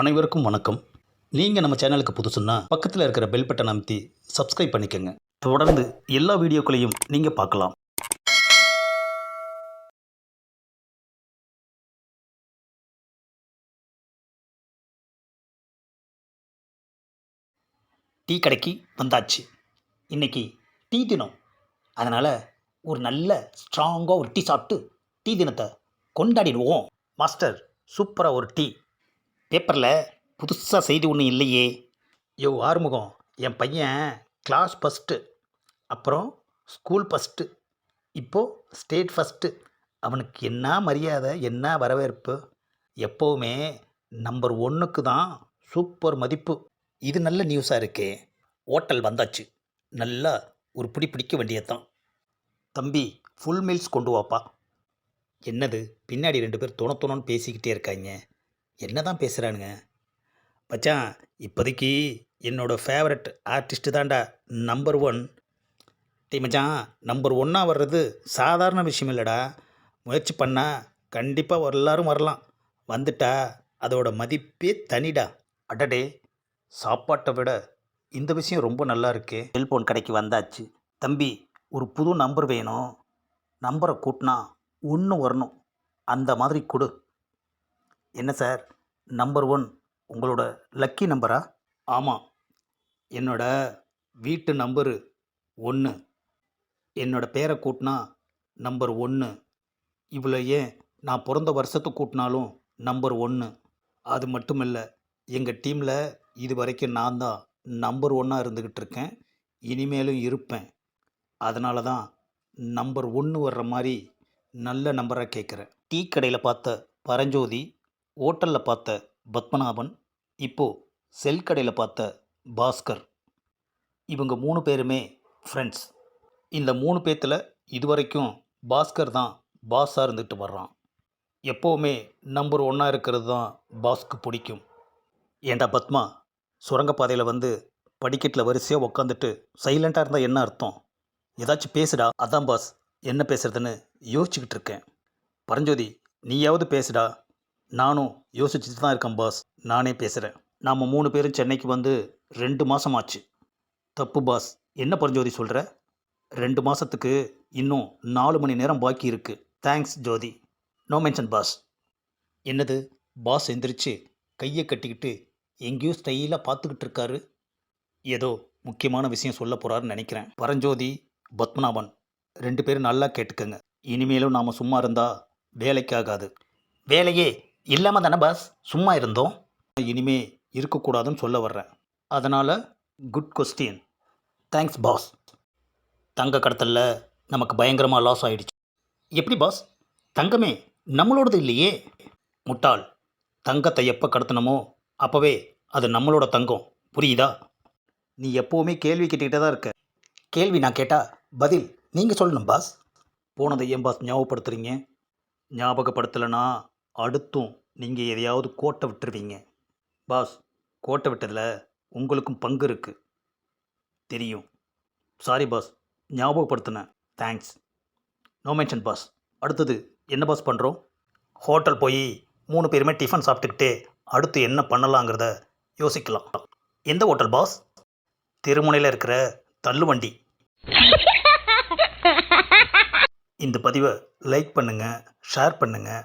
அனைவருக்கும் வணக்கம். நீங்கள் நம்ம சேனலுக்கு புதுசுன்னா பக்கத்தில் இருக்கிற பெல் பட்டன் அமைத்தி சப்ஸ்கிரைப் பண்ணிக்கோங்க. தொடர்ந்து எல்லா வீடியோக்களையும் நீங்கள் பார்க்கலாம். டீ கடைக்கு வந்தாச்சு. இன்னைக்கு டீ தினம். அதனால் ஒரு நல்ல ஸ்ட்ராங்காக ஒரு டீ சாப்பிட்டு டீ தினத்தை கொண்டாடிடுவோம். மாஸ்டர் சூப்பராக ஒரு டீ. பேப்பரில் புதுசாக செய்தி ஒன்றும் இல்லையே. யோ ஆறுமுகம். என் பையன் கிளாஸ் ஃபஸ்ட்டு அப்புறம் ஸ்கூல் ஃபஸ்ட்டு இப்போது ஸ்டேட் ஃபஸ்ட்டு அவனுக்கு என்ன மரியாதை என்ன வரவேற்பு? எப்போவுமே நம்பர் ஒன்றுக்கு தான் சூப்பர் மதிப்பு. இது நல்ல நியூஸாக இருக்கே. ஹோட்டல் வந்தாச்சு. நல்லா ஒரு பிடி பிடிக்க வேண்டியதுதான். தம்பி ஃபுல் மீல்ஸ் கொண்டு வாப்பா. என்னது? பின்னாடி ரெண்டு பேர் துணத்துணன்னு பேசிக்கிட்டே இருக்காங்க. என்ன தான் பேசுகிறானுங்க மச்சான் இப்போதைக்கு என்னோடய ஃபேவரட் ஆர்டிஸ்ட்டு தான்டா நம்பர் ஒன் டீ மச்சான் நம்பர் ஒன்னாக வர்றது சாதாரண விஷயம் இல்லைடா. முயற்சி பண்ணால் கண்டிப்பாக எல்லாரும் வரலாம். வந்துட்டா அதோட மதிப்பே தனிடா. அடடே சாப்பாட்டை விட இந்த விஷயம் ரொம்ப நல்லா இருக்கு. செல்ஃபோன் கடைக்கு வந்தாச்சு. தம்பி ஒரு புது நம்பர் வேணும். நம்பரை கூட்டினா ஒன்று வரணும். அந்த மாதிரி கொடு. என்ன சார்? நம்பர் ஒன் உங்களோட லக்கி நம்பரா ஆமாம் என்னோட வீட்டு நம்பரு ஒன்று என்னோட பேரை கூட்டினா நம்பர் ஒன்று இவ்வளோ ஏன் நான் பிறந்த வருஷத்தை கூட்டினாலும் நம்பர் ஒன்று அது மட்டும் இல்லை எங்கள் டீமில் இது வரைக்கும் நான் தான் நம்பர் ஒன்னாக இருந்துக்கிட்டு இருக்கேன். இனிமேலும் இருப்பேன். அதனால தான் நம்பர் ஒன்று வர்ற மாதிரி நல்ல நம்பராக கேட்குறேன் டீ கடையில் பார்த்த பரஞ்சோதி ஓட்டலில் பார்த்த பத்மநாபன் இப்போது செல் கடையில் பார்த்த பாஸ்கர். இவங்க மூணு பேருமே ஃப்ரெண்ட்ஸ் இந்த மூணு பேத்தில் இதுவரைக்கும் பாஸ்கர் தான் பாஸாக இருந்துட்டு வர்றான். எப்போவுமே நம்பர் ஒன்றா இருக்கிறது தான் பாஸ்க்கு பிடிக்கும். ஏண்டா பத்மா சுரங்கப்பாதையில் வந்து படிக்கட்டில் வரிசையாக உக்காந்துட்டு சைலண்ட்டாக இருந்தால் என்ன அர்த்தம்? ஏதாச்சும் பேசுடா அதான் பாஸ் என்ன பேசுகிறதுன்னு யோசிச்சுக்கிட்டு இருக்கேன். பரஞ்சோதி நீயாவது பேசுடா. நானும் யோசிச்சுட்டு தான் இருக்கேன் பாஸ் நானே பேசுகிறேன் நாம் மூணு பேரும் சென்னைக்கு வந்து ரெண்டு மாதம் ஆச்சு. தப்பு பாஸ் என்ன பரஞ்சோதி சொல்கிற ரெண்டு மாதத்துக்கு இன்னும் நாலு மணி நேரம் பாக்கி இருக்குது thanks Jothi. No mention boss என்னது? பாஸ் எந்திரிச்சு கையை கட்டிக்கிட்டு எங்கேயோ ஸ்டைலாக பார்த்துக்கிட்டு இருக்காரு. ஏதோ முக்கியமான விஷயம் சொல்ல போகிறாருன்னு நினைக்கிறேன். பரஞ்சோதி பத்மநாபன் ரெண்டு பேரும் நல்லா கேட்டுக்கங்க. இனிமேலும் நாம் சும்மா இருந்தால் வேலைக்கு ஆகாது. வேலையே இல்லாமல் தானே பாஸ் சும்மா இருந்தோம். இனிமே இருக்கக்கூடாதுன்னு சொல்ல வர்றேன். அதனால் குட் கொஸ்டின் தேங்க்ஸ் பாஸ் தங்க கடத்தலில் நமக்கு பயங்கரமாக லாஸ் ஆகிடுச்சு எப்படி பாஸ் தங்கமே நம்மளோடது இல்லையே. முட்டாள் தங்கத்தை எப்போ கடத்தணுமோ அப்போவே அது நம்மளோட தங்கம். புரியுதா? நீ எப்போவுமே கேள்வி கேட்டுக்கிட்டே தான் இருக்க. கேள்வி நான் கேட்டால் பதில் நீங்கள் சொல்லணும் பாஸ் போனதை ஏன் பாஸ் ஞாபகப்படுத்துறீங்க? ஞாபகப்படுத்தலைன்னா அடுத்தும் நீங்கள் எதையாவது கோட்டை விட்டுருவீங்க. பாஸ் கோட்டை விட்டதில் உங்களுக்கும் பங்கு இருக்குது தெரியும். Sorry boss ஞாபகப்படுத்தினேன். Thanks no mention boss. அடுத்தது என்ன பாஸ் பண்ணுறோம் ஹோட்டல் போய் மூணு பேருமே டிஃபன் சாப்பிட்டுக்கிட்டே அடுத்து என்ன பண்ணலாங்கிறத யோசிக்கலாம். எந்த ஹோட்டல் பாஸ்? திருமுனையில் இருக்கிற தள்ளுவண்டி. இந்த பதிவை லைக் பண்ணுங்கள் ஷேர் பண்ணுங்கள்